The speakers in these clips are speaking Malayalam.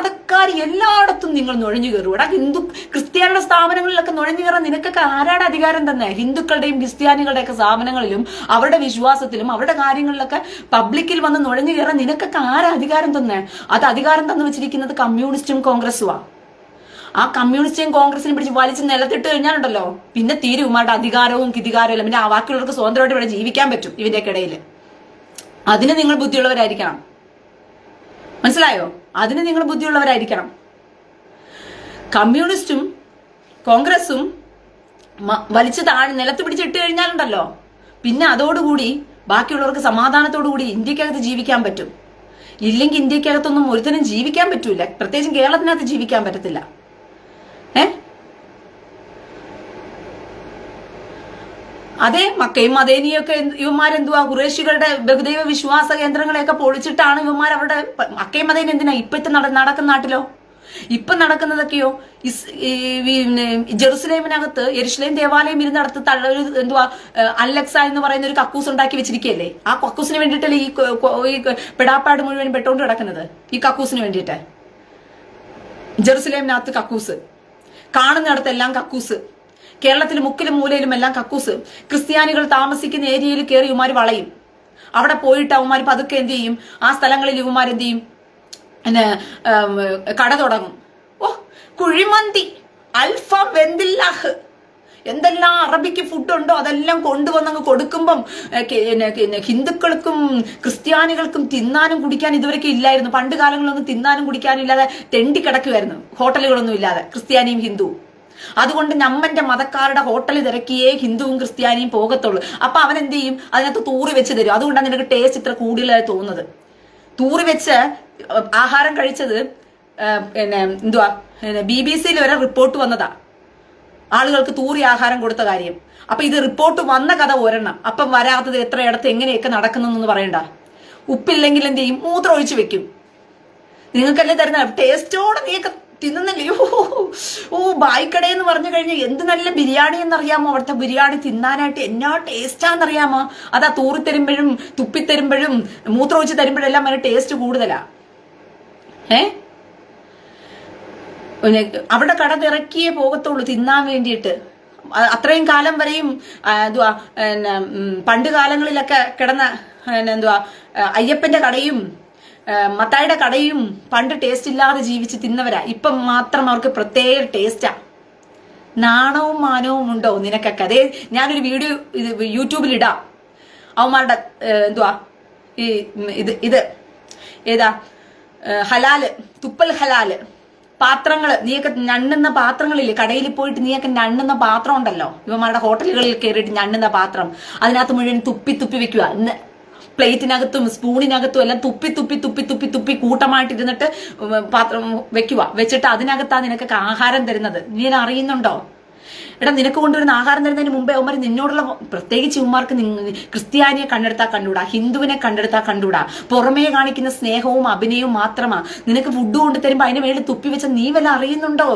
മതക്കാർ എല്ലായിടത്തും നിങ്ങൾ നുഴഞ്ഞു കയറും. എടാ ഹിന്ദു ക്രിസ്ത്യാനിയുടെ സ്ഥാപനങ്ങളിലൊക്കെ നുഴഞ്ഞു കയറാൻ നിനക്കൊക്കെ ആരാടെ അധികാരം തന്നെ? ഹിന്ദുക്കളുടെയും ക്രിസ്ത്യാനികളുടെ ഒക്കെ സ്ഥാപനങ്ങളിലും അവരുടെ വിശ്വാസത്തിലും അവരുടെ കാര്യങ്ങളിലൊക്കെ പബ്ലിക്കിൽ വന്ന് നുഴഞ്ഞു കയറാൻ നിനക്കൊക്കെ ആരാ അധികാരം തന്നെ? അത് അധികാരം തന്നു വെച്ചിരിക്കുന്നത് കമ്മ്യൂണിസ്റ്റും കോൺഗ്രസുമാ ആ കമ്മ്യൂണിസ്റ്റും കോൺഗ്രസിനെ പിടിച്ച് വലിച്ച് നിലത്തിട്ട് കഴിഞ്ഞാലുണ്ടല്ലോ പിന്നെ തീരും. ഉമ്മാരുടെ അധികാരവും കിതികാരവും പിന്നെ ആ ബാക്കിയുള്ളവർക്ക് സ്വതന്ത്രമായിട്ട് ഇവിടെ ജീവിക്കാൻ പറ്റും ഇതിന്റെയൊക്കെ ഇടയിൽ അതിന് നിങ്ങൾ ബുദ്ധിയുള്ളവരായിരിക്കണം. മനസ്സിലായോ? അതിന് നിങ്ങൾ ബുദ്ധിയുള്ളവരായിരിക്കണം. കമ്മ്യൂണിസ്റ്റും കോൺഗ്രസും വലിച്ചു താഴെ നിലത്ത് പിടിച്ചിട്ട് കഴിഞ്ഞാലുണ്ടല്ലോ. പിന്നെ അതോടുകൂടി ബാക്കിയുള്ളവർക്ക് സമാധാനത്തോടുകൂടി ഇന്ത്യക്കകത്ത് ജീവിക്കാൻ പറ്റും. ഇല്ലെങ്കിൽ ഇന്ത്യക്കകത്തൊന്നും ഒരുത്തനും ജീവിക്കാൻ പറ്റൂല. പ്രത്യേകിച്ചും കേരളത്തിനകത്ത് ജീവിക്കാൻ പറ്റത്തില്ല. അതെ മക്കയും മദേനിയൊക്കെ ഇവന്മാരെന്തുവാ? കുറേശികളുടെ ബഹുദൈവ വിശ്വാസ കേന്ദ്രങ്ങളെയൊക്കെ പൊളിച്ചിട്ടാണ് ഇവന്മാർ അവരുടെ മക്കയും മദേനി എന്തിനാ ഇപ്പത്തെ നട നടക്കുന്ന നാട്ടിലോ? ഇപ്പൊ നടക്കുന്നതൊക്കെയോ? ജെറുസലേമിനകത്ത് യരുഷലേം ദേവാലയം ഇരുന്നടത്ത് തള്ള ഒരു എന്തുവാ അല്ലക്സ എന്ന് പറയുന്ന ഒരു കക്കൂസ് ഉണ്ടാക്കി വെച്ചിരിക്കുകയല്ലേ? ആ കക്കൂസിന് വേണ്ടിയിട്ടല്ലേ ഈ പെടാപ്പാട് മുഴുവൻ പെട്ടോണ്ട് കിടക്കുന്നത് ഈ കക്കൂസിന് വേണ്ടിയിട്ട്? ജെറുസലേമിനകത്ത് കക്കൂസ്. കാണുന്നിടത്തെല്ലാം കക്കൂസ്. കേരളത്തിൽ മുക്കിലും മൂലയിലും എല്ലാം കക്കൂസ്. ക്രിസ്ത്യാനികൾ താമസിക്കുന്ന ഏരിയയിൽ കയറി ഉമാർ വളയും. അവിടെ പോയിട്ട് അവന്മാർ പതുക്കെ എന്ത് ചെയ്യും? ആ സ്ഥലങ്ങളിൽ ഇവന്മാർ എന്ത് ചെയ്യും? പിന്നെ കട തുടങ്ങും. ഓ കുഴിമന്തി അൽഫാം വെന്തില്ലാഹ്. എന്തെല്ലാം അറബിക്ക് ഫുഡ് ഉണ്ടോ അതെല്ലാം കൊണ്ടുവന്നങ്ങ് കൊടുക്കുമ്പം ഹിന്ദുക്കൾക്കും ക്രിസ്ത്യാനികൾക്കും തിന്നാനും കുടിക്കാനും ഇതുവരെയൊക്കെ ഇല്ലായിരുന്നു. പണ്ട് കാലങ്ങളിലൊന്നും തിന്നാനും കുടിക്കാനും ഇല്ലാതെ തെണ്ടി കിടക്കുമായിരുന്നു ഹോട്ടലുകളൊന്നും ഇല്ലാതെ. ക്രിസ്ത്യാനിയും ഹിന്ദുവും. അതുകൊണ്ട് നമ്മന്റെ മതക്കാരുടെ ഹോട്ടൽ തിരക്കിയേ ഹിന്ദുവും ക്രിസ്ത്യാനിയും പോകത്തുള്ളൂ. അപ്പൊ അവൻ എന്ത് ചെയ്യും? അതിനകത്ത് തൂറി വെച്ച് തരും. അതുകൊണ്ടാണ് നിനക്ക് ടേസ്റ്റ് ഇത്ര കൂടുതലായി തോന്നുന്നത്. തൂറി വെച്ച് ആഹാരം കഴിച്ചത് പിന്നെ എന്തുവാ? ബി ബി സിയിൽ വരെ റിപ്പോർട്ട് വന്നതാ. ആളുകൾക്ക് തൂറി ആഹാരം കൊടുത്ത കാര്യം. അപ്പൊ ഇത് റിപ്പോർട്ട് വന്ന കഥ ഒരെണ്ണം. അപ്പം വരാത്തത് എത്രയിടത്ത് എങ്ങനെയൊക്കെ നടക്കുന്നതെന്ന് പറയണ്ട? ഉപ്പില്ലെങ്കിൽ എന്ത് ചെയ്യും? മൂത്രം ഒഴിച്ചു വെക്കും. നിങ്ങൾക്കല്ലേ തരുന്ന ടേസ്റ്റോടെ നീയൊക്കെ തിന്നുന്നില്ലേ ഓ ഓ ബായിക്കടയെന്ന് പറഞ്ഞു കഴിഞ്ഞാൽ എന്ത് നല്ല ബിരിയാണി എന്നറിയാമോ? അവിടുത്തെ ബിരിയാണി തിന്നാനായിട്ട് എന്നാ ടേസ്റ്റാന്നറിയാമോ? അതാ തൂറി തരുമ്പോഴും തുപ്പിത്തരുമ്പോഴും മൂത്രം ഒഴിച്ച് തരുമ്പോഴെല്ലാം അതിന് ടേസ്റ്റ് കൂടുതലാ. ഏ? അവിടെ കട തിറക്കിയേ പോകത്തുള്ളൂ തിന്നാൻ വേണ്ടിയിട്ട്. അത്രയും കാലം വരെയും എന്തുവാ പണ്ട് കാലങ്ങളിലൊക്കെ കിടന്ന എന്തുവാ അയ്യപ്പന്റെ കടയും ആ, മത്തായിയുടെ കടയും പണ്ട് ടേസ്റ്റ് ഇല്ലാതെ ജീവിച്ച് തിന്നവരാ. ഇപ്പം മാത്രം അവർക്ക് പ്രത്യേക ടേസ്റ്റാ നാണവും മാനവും ഉണ്ടോ നിനക്കൊക്കെ? അതേ ഞാനൊരു വീഡിയോ ഇത് യൂട്യൂബിൽ ഇടാം. അവന്മാരുടെ എന്തുവാ? ഈ ഇത് ഇത്. ഏതാ? ഹലാൽ തുപ്പൽ ഹലാൽ. പാത്രങ്ങൾ നീയൊക്കെ ഞണ്ണുന്ന പാത്രങ്ങളില്ലേ? കടയിൽ പോയിട്ട് നീയൊക്കെ ഞണ്ണുന്ന പാത്രം ഉണ്ടല്ലോ? ഇവന്മാരുടെ ഹോട്ടലുകളിൽ കയറിയിട്ട് ഞണ്ണുന്ന പാത്രം. അതിനകത്ത് മുഴുവൻ തുപ്പി തുപ്പി വെക്കുക പ്ലേറ്റിനകത്തും സ്പൂണിനകത്തും എല്ലാം തുപ്പി തുപ്പി തുപ്പി തുപ്പി തുപ്പി കൂട്ടമായിട്ടിരുന്നിട്ട് പാത്രം വെക്കുക വെച്ചിട്ട് അതിനകത്താ നിനക്കൊക്കെ ആഹാരം തരുന്നത്. നീ അറിയുന്നുണ്ടോ? എടാ നിനക്ക് കൊണ്ടുവരുന്ന ആഹാരം തരുന്നതിന് മുമ്പേ അവന്മാർ നിന്നോടുള്ള പ്രത്യേകിച്ച് ഉമ്മാർക്ക് ക്രിസ്ത്യാനിയെ കണ്ടെടുത്താൽ കണ്ടൂടാ ഹിന്ദുവിനെ കണ്ടെടുത്താൽ കണ്ടൂടാ. പുറമേ കാണിക്കുന്ന സ്നേഹവും അഭിനയവും മാത്രമാ. നിനക്ക് ഫുഡ് കൊണ്ടുതരുമ്പോ അതിന് മേളിൽ തുപ്പി വെച്ച നീ വല്ല അറിയുന്നുണ്ടോ?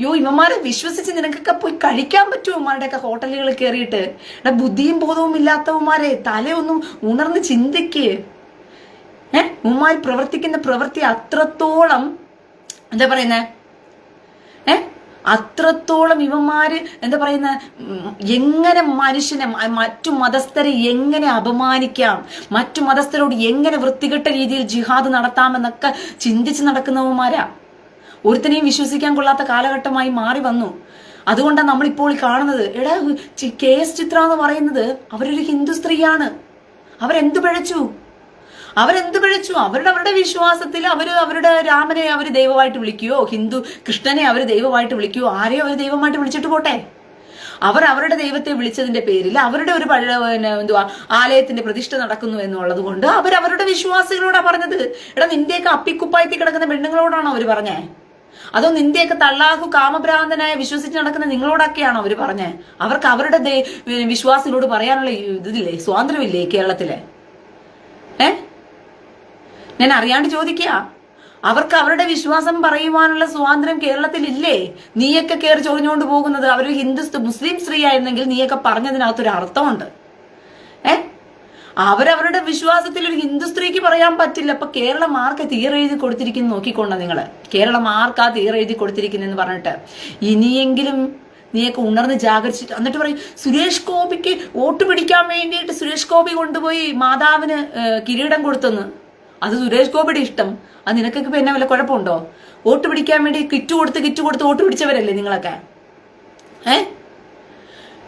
യോ ഇവന്മാരെ വിശ്വസിച്ച് നിനക്കൊക്കെ പോയി കഴിക്കാൻ പറ്റുമോ? ഉമ്മാരുടെയൊക്കെ ഹോട്ടലുകളിൽ കയറിയിട്ട്. എടാ ബുദ്ധിയും ബോധവും ഇല്ലാത്തവന്മാരെ തലയൊന്നും ഉണർന്ന് ചിന്തിക്ക്. ഏ? ഉമ്മാർ പ്രവർത്തിക്കുന്ന പ്രവൃത്തി അത്രത്തോളം എന്താ പറയുന്നേ? ഏ? അത്രത്തോളം ഇവന്മാര് എന്താ പറയുന്ന? എങ്ങനെ മനുഷ്യനെ മറ്റു മതസ്ഥരെ എങ്ങനെ അപമാനിക്കാം? മറ്റു മതസ്ഥരോട് എങ്ങനെ വൃത്തികെട്ട രീതിയിൽ ജിഹാദ് നടത്താമെന്നൊക്കെ ചിന്തിച്ച് നടക്കുന്നവന്മാരാ. ഒരുത്തനെയും വിശ്വസിക്കാൻ കൊള്ളാത്ത കാലഘട്ടമായി മാറി വന്നു. അതുകൊണ്ടാണ് നമ്മളിപ്പോൾ കാണുന്നത്. എടാ കെ എസ് ചിത്ര എന്ന് പറയുന്നത് അവരൊരു ഹിന്ദു സ്ത്രീയാണ്. അവരെന്തു പിഴച്ചു? അവരെന്ത് പിഴച്ചു? അവരുടെ അവരുടെ വിശ്വാസത്തിൽ അവർ അവരുടെ രാമനെ അവർ ദൈവമായിട്ട് വിളിക്കുകയോ ഹിന്ദു കൃഷ്ണനെ അവർ ദൈവമായിട്ട് വിളിക്കുകയോ ആരെയോ അവർ ദൈവമായിട്ട് വിളിച്ചിട്ട് പോട്ടെ? അവർ അവരുടെ ദൈവത്തെ വിളിച്ചതിന്റെ പേരിൽ അവരുടെ ഒരു പഴ പിന്നെ എന്തുവാ ആലയത്തിന്റെ പ്രതിഷ്ഠ നടക്കുന്നു എന്നുള്ളത് കൊണ്ട് അവർ അവരുടെ വിശ്വാസികളോടാ പറഞ്ഞത്. എടാ നിന്റെയൊക്കെ അപ്പിക്കുപ്പായത്തിൽ കിടക്കുന്ന പെണ്ണുങ്ങളോടാണോ അവർ പറഞ്ഞേ? അതോ നിന്റെയൊക്കെ തള്ളാഹു കാമഭ്രാന്തനായ വിശ്വസിച്ച് നടക്കുന്ന നിങ്ങളോടൊക്കെയാണോ അവർ പറഞ്ഞേ? അവർക്ക് അവരുടെ വിശ്വാസിനോട് പറയാനുള്ള ഇതില്ലേ സ്വാതന്ത്ര്യമില്ലേ കേരളത്തിലെ? ഏ? ഞാൻ അറിയാണ്ട് ചോദിക്കുക അവർക്ക് അവരുടെ വിശ്വാസം പറയുവാനുള്ള സ്വാതന്ത്ര്യം കേരളത്തിൽ ഇല്ലേ നീയൊക്കെ കയറി ചൊറിഞ്ഞുകൊണ്ട് പോകുന്നത് അവർ ഹിന്ദു മുസ്ലിം സ്ത്രീ ആയിരുന്നെങ്കിൽ നീയൊക്കെ പറഞ്ഞതിനകത്തൊരു അർത്ഥമുണ്ട് അവരവരുടെ വിശ്വാസത്തിൽ ഒരു ഹിന്ദു സ്ത്രീക്ക് പറയാൻ പറ്റില്ല. അപ്പൊ കേരളം ആർക്ക് തീരെഴുതി കൊടുത്തിരിക്കുന്നു നോക്കിക്കൊണ്ട നിങ്ങൾ? കേരളം ആർക്കാ തീരെഴുതി കൊടുത്തിരിക്കുന്നെന്ന് പറഞ്ഞിട്ട്. ഇനിയെങ്കിലും നീയൊക്കെ ഉണർന്ന് ജാഗരിച്ചിട്ട് എന്നിട്ട് പറയും സുരേഷ് ഗോപിക്ക് വോട്ട് പിടിക്കാൻ വേണ്ടിയിട്ട് സുരേഷ് ഗോപി കൊണ്ടുപോയി മാതാവിന് കിരീടം കൊടുത്തെന്ന്? അത് സുരേഷ് ഗോപിയുടെ ഇഷ്ടം. അത് നിനക്കൊക്കെ പിന്നെ വല്ല കുഴപ്പമുണ്ടോ? വോട്ട് പിടിക്കാൻ വേണ്ടി കിറ്റ് കൊടുത്ത് കിറ്റ് കൊടുത്ത് വോട്ട് പിടിച്ചവരല്ലേ നിങ്ങളൊക്കെ? ഏ?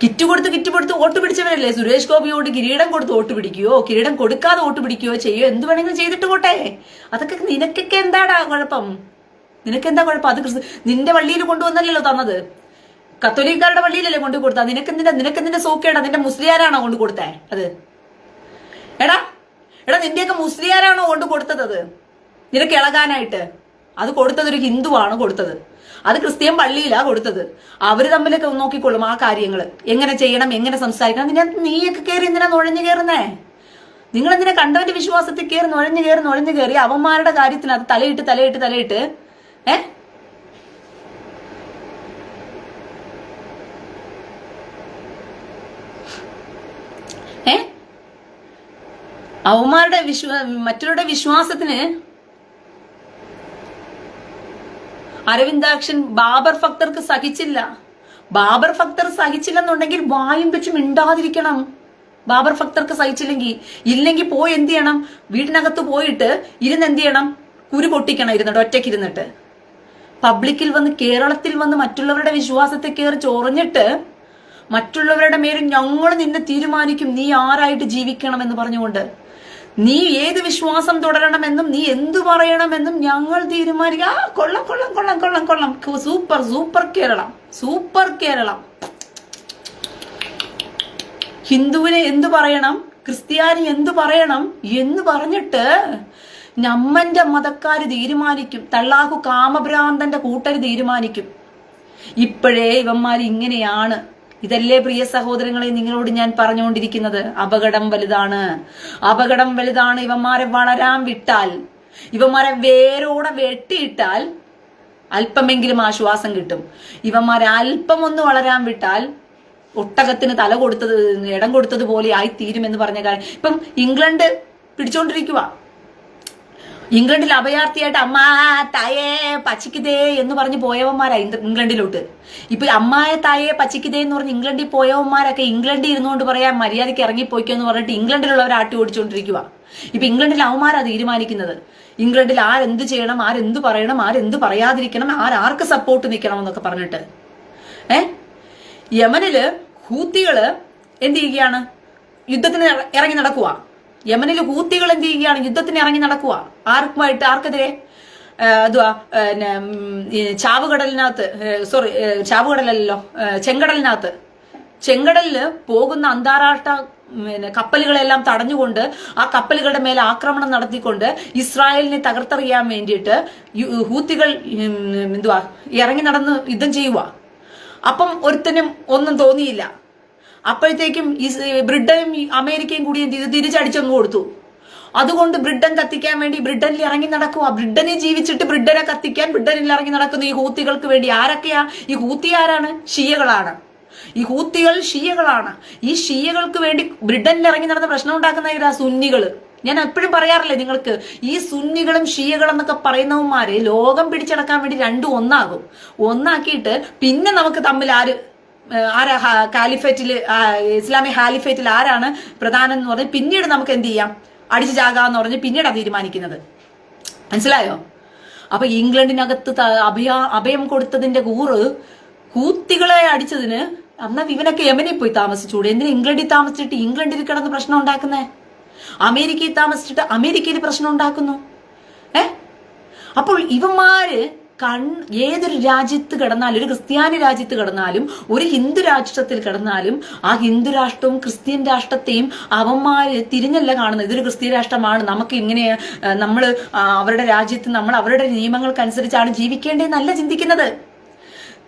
കിറ്റ് കൊടുത്ത് കിറ്റ് കൊടുത്ത് വോട്ട് പിടിച്ചവരല്ലേ? സുരേഷ് ഗോപിയോട് കിരീടം കൊടുത്ത് വോട്ട് പിടിക്കുകയോ കിരീടം കൊടുക്കാതെ വോട്ട് പിടിക്കുകയോ ചെയ്യോ? എന്ത് വേണമെങ്കിലും ചെയ്തിട്ട് പോട്ടെ. അതൊക്കെ നിനക്കൊക്കെ എന്താടാ കുഴപ്പം? നിനക്കെന്താ കുഴപ്പം? അത് നിന്റെ വള്ളിയിൽ കൊണ്ടുവന്നല്ലോ തന്നത്. കത്തോലിക്കാരുടെ പള്ളിയിലല്ലേ കൊണ്ടു കൊടുത്താ നിനക്കെന്തിന്റെ നിനക്കെന്തിന്റെ സോക്കേടാ? നിന്റെ മുസ്ലിയാരാണോ കൊണ്ട് കൊടുത്തേ? അത്. എടാ എടാ നിന്റെയൊക്കെ മുസ്ലിയാരാണോ കൊണ്ട് കൊടുത്തത് അത്? നിനക്ക് ഇളകാനായിട്ട്. അത് കൊടുത്തത് ഒരു ഹിന്ദുവാണ് കൊടുത്തത്. അത് ക്രിസ്ത്യൻ പള്ളിയിലാ കൊടുത്തത്. അവർ തമ്മിലൊക്കെ നോക്കിക്കൊള്ളും ആ കാര്യങ്ങൾ എങ്ങനെ ചെയ്യണം എങ്ങനെ സംസാരിക്കണം? നിന്നെ നീയൊക്കെ കയറി എന്തിനാ നുഴഞ്ഞു കയറുന്നേ നിങ്ങൾ എന്തിനാ കണ്ടവന്റെ വിശ്വാസത്തിൽ കയറി നുഴഞ്ഞു കയറി നുഴഞ്ഞു കയറി അവന്മാരുടെ കാര്യത്തിന് അത് തലയിട്ട് തലയിട്ട് തലയിട്ട് ഏ? ഏ? അവന്മാരുടെ വിശ്വ മറ്റുള്ളവരുടെ വിശ്വാസത്തിന് അരവിന്ദാക്ഷൻ ബാബർ ഭക്തർക്ക് സഹിച്ചില്ല. ബാബർ ഭക്തർ സഹിച്ചില്ലെന്നുണ്ടെങ്കിൽ വായും വെച്ചും മിണ്ടാതിരിക്കണം. ബാബർ ഭക്തർക്ക് സഹിച്ചില്ലെങ്കിൽ ഇല്ലെങ്കിൽ പോയി എന്ത് ചെയ്യണം? വീടിനകത്ത് പോയിട്ട് ഇരുന്ന് എന്ത് ചെയ്യണം? കുരു പൊട്ടിക്കണം ഇരുന്നിട്ട് ഒറ്റയ്ക്ക് ഇരുന്നിട്ട്. പബ്ലിക്കിൽ വന്ന് കേരളത്തിൽ വന്ന് മറ്റുള്ളവരുടെ വിശ്വാസത്തെ കയറി ചൊറിഞ്ഞിട്ട് മറ്റുള്ളവരുടെ മേലും ഞങ്ങൾ നിന്നെ തീരുമാനിക്കും. നീ ആരായിട്ട് ജീവിക്കണം എന്ന് പറഞ്ഞുകൊണ്ട് നീ ഏത് വിശ്വാസം തുടരണമെന്നും നീ എന്തു പറയണമെന്നും ഞങ്ങൾ തീരുമാനിക്കുക കൊള്ളം കൊള്ളം കൊള്ളം കൊള്ളം കൊള്ളം. Super super Keralam. Super Keralam. ഹിന്ദുവിനെ എന്തു പറയണം? ക്രിസ്ത്യാനി എന്തു പറയണം? എന്ന് പറഞ്ഞിട്ട് നമ്മന്റെ മതക്കാര് തീരുമാനിക്കും. തള്ളാഹു കാമഭ്രാന്തന്റെ കൂട്ടര് തീരുമാനിക്കും. ഇപ്പോഴേ ഇവന്മാർ ഇങ്ങനെയാണ്. ഇതല്ലേ പ്രിയ സഹോദരങ്ങളെ നിങ്ങളോട് ഞാൻ പറഞ്ഞുകൊണ്ടിരിക്കുന്നത്? അപകടം വലുതാണ്. അപകടം വലുതാണ് ഇവന്മാരെ വളരാൻ വിട്ടാൽ. ഇവന്മാരെ വേരോടെ വെട്ടിയിട്ടാൽ അല്പമെങ്കിലും ആശ്വാസം കിട്ടും. ഇവന്മാരെ അല്പം ഒന്ന് വളരാൻ വിട്ടാൽ ഒട്ടകത്തിന് തല കൊടുത്തത് ഇടം കൊടുത്തത് പോലെ ആയി തീരുമെന്ന് പറഞ്ഞ കാര്യം. ഇപ്പം ഇംഗ്ലണ്ട് പിടിച്ചോണ്ടിരിക്കുക ഇംഗ്ലണ്ടിൽ അഭയാർത്ഥിയായിട്ട് അമ്മ തായേ പച്ചിക്കുതേ എന്ന് പറഞ്ഞ് പോയവന്മാരാ ഇംഗ്ലണ്ടിലോട്ട്. ഇപ്പൊ അമ്മായ തായേ പച്ചിക്കുതേ എന്ന് പറഞ്ഞ് ഇംഗ്ലണ്ടിൽ പോയവന്മാരൊക്കെ ഇംഗ്ലണ്ടിൽ ഇരുന്നുകൊണ്ട് പറയാൻ മര്യാദയ്ക്ക് ഇറങ്ങിപ്പോയിക്കോ എന്ന് പറഞ്ഞിട്ട് ഇംഗ്ലണ്ടിലുള്ളവർ ആട്ടി ഓടിച്ചുകൊണ്ടിരിക്കുക ഇപ്പൊ ഇംഗ്ലണ്ടിൽ അവന്മാരാ തീരുമാനിക്കുന്നത്. ഇംഗ്ലണ്ടിൽ ആരെന്ത് ചെയ്യണം ആരെന്ത് പറയണം ആരെന്ത് പറയാതിരിക്കണം ആരാർക്ക് സപ്പോർട്ട് നിൽക്കണം എന്നൊക്കെ പറഞ്ഞിട്ട്. ഏ? യമനിൽ ഹൂത്തികൾ എന്ത് ചെയ്യുകയാണ്? യുദ്ധത്തിന് ഇറങ്ങി നടക്കുക യമനിൽ ഹൂത്തികൾ എന്ത് ചെയ്യുകയാണ്? യുദ്ധത്തിന് ഇറങ്ങി നടക്കുക ആർക്കുമായിട്ട് ആർക്കെതിരെ? ഈ ചാവുകടലിനകത്ത് സോറി ചാവുകടലല്ലോ ചെങ്കടലിനകത്ത്. ചെങ്കടലിൽ പോകുന്ന അന്താരാഷ്ട്ര പിന്നെ കപ്പലുകളെല്ലാം തടഞ്ഞുകൊണ്ട് ആ കപ്പലുകളുടെ മേലെ ആക്രമണം നടത്തിക്കൊണ്ട് ഇസ്രായേലിനെ തകർത്തെറിയാൻ വേണ്ടിയിട്ട് ഹൂത്തികൾ എന്തുവാ ഇറങ്ങി നടന്ന് യുദ്ധം ചെയ്യുക അപ്പം ഒരുത്തനും ഒന്നും തോന്നിയില്ല. അപ്പോഴത്തേക്കും ബ്രിട്ടനും അമേരിക്കയും കൂടി എന്ത് ചെയ്തു? തിരിച്ചടിച്ചങ്ങ് കൊടുത്തു. അതുകൊണ്ട് ബ്രിട്ടൻ കത്തിക്കാൻ വേണ്ടി ബ്രിട്ടനിൽ ഇറങ്ങി നടക്കുക. ബ്രിട്ടനെ ജീവിച്ചിട്ട് ബ്രിട്ടനെ കത്തിക്കാൻ ബ്രിട്ടനിൽ ഇറങ്ങി നടക്കുന്ന ഈ ഹൂത്തികൾക്ക് വേണ്ടി ആരൊക്കെയാ? ഈ ഹൂത്തി ആരാണ്? ഷിയകളാണ്. ഈ ഹൂത്തികൾ ഷിയകളാണ്. ഈ ഷിയകൾക്ക് വേണ്ടി ബ്രിട്ടനിൽ ഇറങ്ങി നടന്ന പ്രശ്നം ഉണ്ടാക്കുന്ന ഇതാ സുന്നികൾ. ഞാൻ എപ്പോഴും പറയാറില്ലേ നിങ്ങൾക്ക് ഈ സുന്നികളും ഷിയകളും എന്നൊക്കെ പറയുന്നവന്മാര് ലോകം പിടിച്ചടക്കാൻ വേണ്ടി രണ്ടും ഒന്നാകും. ഒന്നാക്കിയിട്ട് പിന്നെ നമുക്ക് തമ്മിൽ ആര് ആരാ കാലിഫേറ്റിൽ ഇസ്ലാമിക ഹാലിഫേറ്റിൽ ആരാണ് പ്രധാനം എന്ന് പറഞ്ഞ് പിന്നീട് നമുക്ക് എന്ത് ചെയ്യാം? അടിച്ചു ചാകാന്ന് പറഞ്ഞ് പിന്നീടാണ് തീരുമാനിക്കുന്നത്. മനസ്സിലായോ? അപ്പൊ ഇംഗ്ലണ്ടിനകത്ത് അഭയ അഭയം കൊടുത്തതിന്റെ കൂറ് കൂത്തികളെ അടിച്ചതിന് അന്നാ ഇവനൊക്കെ യമനിൽ പോയി താമസിച്ചൂടെ. എന്തിനാ ഇംഗ്ലണ്ടിൽ താമസിച്ചിട്ട് ഇംഗ്ലണ്ടിൽ കിടന്ന് പ്രശ്നം ഉണ്ടാക്കുന്നേ? അമേരിക്കയിൽ താമസിച്ചിട്ട് അമേരിക്കയിൽ പ്രശ്നം ഉണ്ടാക്കുന്നു? ഏ? അപ്പോൾ ഇവന്മാര് കൺ ഏതൊരു രാജ്യത്ത് കിടന്നാലും ഒരു ക്രിസ്ത്യാനി രാജ്യത്ത് കിടന്നാലും ഒരു ഹിന്ദു രാഷ്ട്രത്തിൽ കിടന്നാലും ആ ഹിന്ദു രാഷ്ട്രവും ക്രിസ്ത്യൻ രാഷ്ട്രത്തെയും അവന്മാര് തിരിഞ്ഞല്ല കാണുന്നത്. ഇതൊരു ക്രിസ്ത്യൻ രാഷ്ട്രമാണ്. നമുക്ക് ഇങ്ങനെ നമ്മൾ അവരുടെ രാജ്യത്ത് നമ്മൾ അവരുടെ നിയമങ്ങൾക്കനുസരിച്ചാണ് ജീവിക്കേണ്ടതെന്നല്ല ചിന്തിക്കുന്നത്.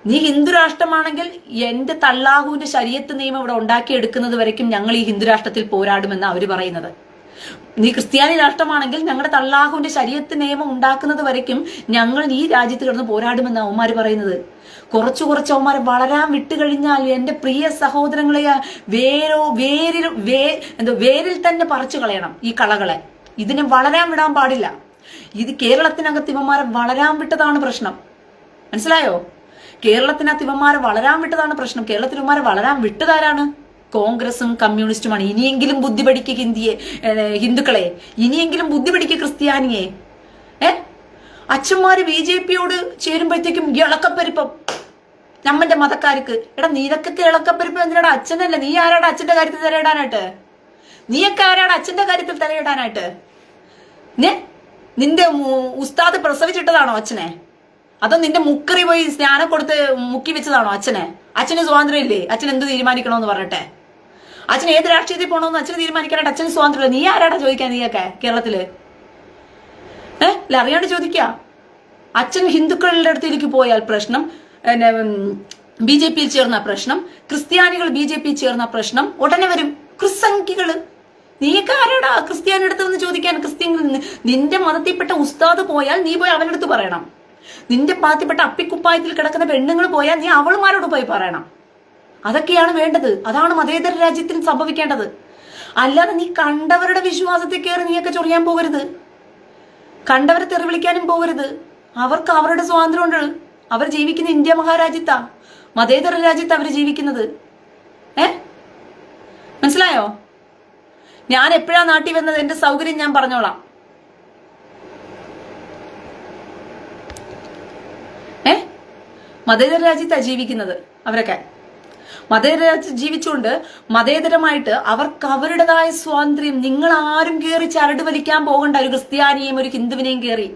നീ ഹിന്ദു രാഷ്ട്രമാണെങ്കിൽ എന്റെ തള്ളാഹുവിന്റെ ശരീരത്ത് നിയമം ഇവിടെ ഉണ്ടാക്കിയെടുക്കുന്നത് വരയ്ക്കും ഞങ്ങൾ ഈ ഹിന്ദു രാഷ്ട്രത്തിൽ പോരാടുമെന്ന് അവർ പറയുന്നത്. നീ ക്രിസ്ത്യാനി രാഷ്ട്രമാണെങ്കിൽ ഞങ്ങളുടെ തള്ളാഹുവിന്റെ ശരീരത്തിന് നിയമം ഉണ്ടാക്കുന്നത് വരയ്ക്കും ഞങ്ങൾ ഈ രാജ്യത്ത് കിടന്ന് പോരാടുമെന്ന് അവന്മാര് പറയുന്നത്. കുറച്ചു കുറച്ച് അവന്മാരെ വളരാൻ വിട്ടു കഴിഞ്ഞാൽ എന്റെ പ്രിയ സഹോദരങ്ങളെ വേരോ വേരിൽ വേ എന്തോ വേരിൽ തന്നെ പറിച്ചു കളയണം ഈ കളകളെ. ഇതിനെ വളരാൻ വിടാൻ പാടില്ല. ഇത് കേരളത്തിനകത്ത് ഇവന്മാരെ വളരാൻ വിട്ടതാണ് പ്രശ്നം. മനസ്സിലായോ? കേരളത്തിനകത്ത് ഇവന്മാരെ വളരാൻ വിട്ടതാണ് പ്രശ്നം. കേരളത്തിൽ ഇവന്മാരെ വളരാൻ വിട്ടതാരാണ്? കോൺഗ്രസും കമ്മ്യൂണിസ്റ്റുമാണ്. ഇനിയെങ്കിലും ബുദ്ധി പഠിക്കുക ഹിന്ദിയെ ഹിന്ദുക്കളെ. ഇനിയെങ്കിലും ബുദ്ധി പഠിക്കുക ക്രിസ്ത്യാനിയെ. ഏ? അച്ഛന്മാര് ബി ജെ പിയോട് ചേരുമ്പോഴത്തേക്കും ഇളക്കപ്പെരുപ്പം. നമ്മന്റെ മതക്കാർക്ക്. എടാ നിനക്കൊക്കെ ഇളക്കപ്പെരുപ്പം എന്തിനാടാ? അച്ഛനല്ല. നീ ആരാടാ അച്ഛന്റെ കാര്യത്തിൽ തലയിടാനായിട്ട്? നീയൊക്കെ ആരാടാ അച്ഛന്റെ കാര്യത്തിൽ തലയിടാനായിട്ട്? നിന്റെ ഉസ്താദ് പ്രസവിച്ചിട്ടതാണോ അച്ഛനെ? അതോ നിന്റെ മുക്കറി പോയി സ്നാനം കൊടുത്ത് മുക്കി വെച്ചതാണോ അച്ഛനെ? അച്ഛന് സ്വാതന്ത്ര്യം ഇല്ലേ അച്ഛൻ എന്ത് തീരുമാനിക്കണമെന്ന് പറഞ്ഞിട്ടെ? അച്ഛൻ ഏത് രാഷ്ട്രീയത്തിൽ പോകണമെന്ന് അച്ഛന് തീരുമാനിക്കാനായിട്ട് അച്ഛന് സ്വാതന്ത്ര്യം നീ ആരാടാ ചോദിക്കാൻ നീയൊക്കെ കേരളത്തിൽ? ഏ? അല്ല അറിയാണ്ട് ചോദിക്കുക അച്ഛൻ ഹിന്ദുക്കളുടെ അടുത്തേക്ക് പോയാൽ പ്രശ്നം ബി ജെ പിയിൽ ചേർന്ന പ്രശ്നം ക്രിസ്ത്യാനികൾ ബി ജെ പിയിൽ ചേർന്ന പ്രശ്നം ഉടനെ വരും ക്രിസ്സംഖികൾ. നീയൊക്കെ ആരാടാ ക്രിസ്ത്യാനി അടുത്ത് നിന്ന് ചോദിക്കാൻ ക്രിസ്ത്യൻ നിന്റെ മതത്തിൽപ്പെട്ട ഉസ്താദ് പോയാൽ നീ പോയി അവനടുത്ത് പറയണം. നിന്റെ മതത്തിൽപ്പെട്ട അപ്പിക്കുപ്പായത്തിൽ കിടക്കുന്ന പെണ്ണുങ്ങൾ പോയാൽ നീ അവളുമാരോട് പോയി പറയണം. അതൊക്കെയാണ് വേണ്ടത്. അതാണ് മതേതര രാജ്യത്തിന് സംഭവിക്കേണ്ടത്. അല്ലാതെ നീ കണ്ടവരുടെ വിശ്വാസത്തിൽ കയറി നീയൊക്കെ ചൊറിയാൻ പോകരുത്. കണ്ടവരെ തെറിവിളിക്കാനും പോകരുത്. അവർക്ക് അവരുടെ സ്വാതന്ത്ര്യമുണ്ട്. അവർ ജീവിക്കുന്ന ഇന്ത്യ മഹാരാജ്യത്താ. മതേതര രാജ്യത്ത് അവർ ജീവിക്കുന്നത്. ഏ? മനസ്സിലായോ? ഞാൻ എപ്പോഴാ നാട്ടിൽ വന്നത്? എന്റെ സൗകര്യം ഞാൻ പറഞ്ഞോളാം. ഏ? മതേതര രാജ്യത്താ ജീവിക്കുന്നത് അവരൊക്കെ. മതേതര ജീവിച്ചുകൊണ്ട് മതേതരമായിട്ട് അവർക്ക് അവരുടേതായ സ്വാതന്ത്ര്യം നിങ്ങൾ ആരും കയറി ചരട് വലിക്കാൻ പോകണ്ട ഒരു ക്രിസ്ത്യാനിയെയും ഒരു ഹിന്ദുവിനെയും കയറി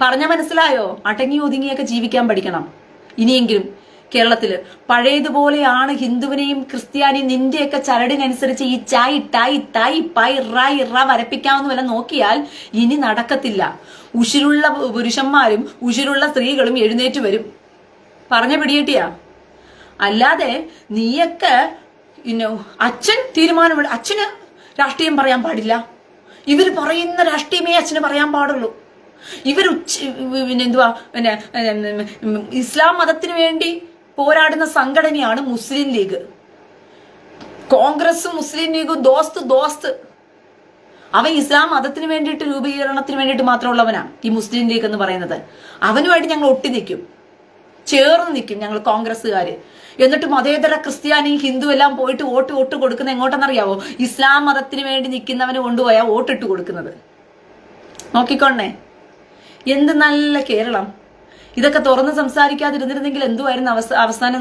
പറഞ്ഞ മനസ്സിലായോ? അടങ്ങി ഒതുങ്ങിയൊക്കെ ജീവിക്കാൻ പഠിക്കണം. ഇനിയെങ്കിലും കേരളത്തിൽ പഴയതുപോലെയാണ് ഹിന്ദുവിനെയും ക്രിസ്ത്യാനിയും നിന്റെയൊക്കെ ചരടിനനുസരിച്ച് ഈ ചായ് ടായ് തായ് പായ് റായ് റ വരപ്പിക്കാമെന്ന് വല്ല നോക്കിയാൽ ഇനി നടക്കത്തില്ല. ഉഷിരുള്ള പുരുഷന്മാരും ഉഷിരുള്ള സ്ത്രീകളും എഴുന്നേറ്റ് വരും. പറഞ്ഞ പിടിയേട്ടിയാ അല്ലാതെ നീയൊക്കെ അച്ഛൻ തീരുമാനം അച്ഛന് രാഷ്ട്രീയം പറയാൻ പാടില്ല. ഇവർ പറയുന്ന രാഷ്ട്രീയമേ അച്ഛന് പറയാൻ പാടുള്ളൂ. ഇവർ ഉച്ച പിന്നെ എന്തുവാ? പിന്നെ ഇസ്ലാം മതത്തിന് വേണ്ടി പോരാടുന്ന സംഘടനയാണ് മുസ്ലിം ലീഗ്. കോൺഗ്രസും മുസ്ലിം ലീഗും ദോസ്ത് ദോസ്ത്. അവൻ ഇസ്ലാം മതത്തിന് വേണ്ടിയിട്ട് രൂപീകരണത്തിന് വേണ്ടിയിട്ട് മാത്രമുള്ളവനാണ് ഈ മുസ്ലിം ലീഗ് എന്ന് പറയുന്നത്. അവനുമായിട്ട് ഞങ്ങൾ ഒട്ടി നിൽക്കും. ചേർന്ന് നിൽക്കും ഞങ്ങൾ കോൺഗ്രസ്സുകാർ എന്നിട്ട് മതേതര ക്രിസ്ത്യാനി ഹിന്ദു എല്ലാം പോയിട്ട് വോട്ട് വോട്ട് കൊടുക്കുന്ന എങ്ങോട്ടെന്നറിയാവോ? ഇസ്ലാം മതത്തിന് വേണ്ടി നിൽക്കുന്നവന് കൊണ്ടുപോയാ വോട്ടിട്ട് കൊടുക്കുന്നത്. നോക്കിക്കോണ്ണേ എന്ത് നല്ല കേരളം. ഇതൊക്കെ തുറന്ന് സംസാരിക്കാതിരുന്നിരുന്നെങ്കിൽ എന്തുമായിരുന്നു അവസാനം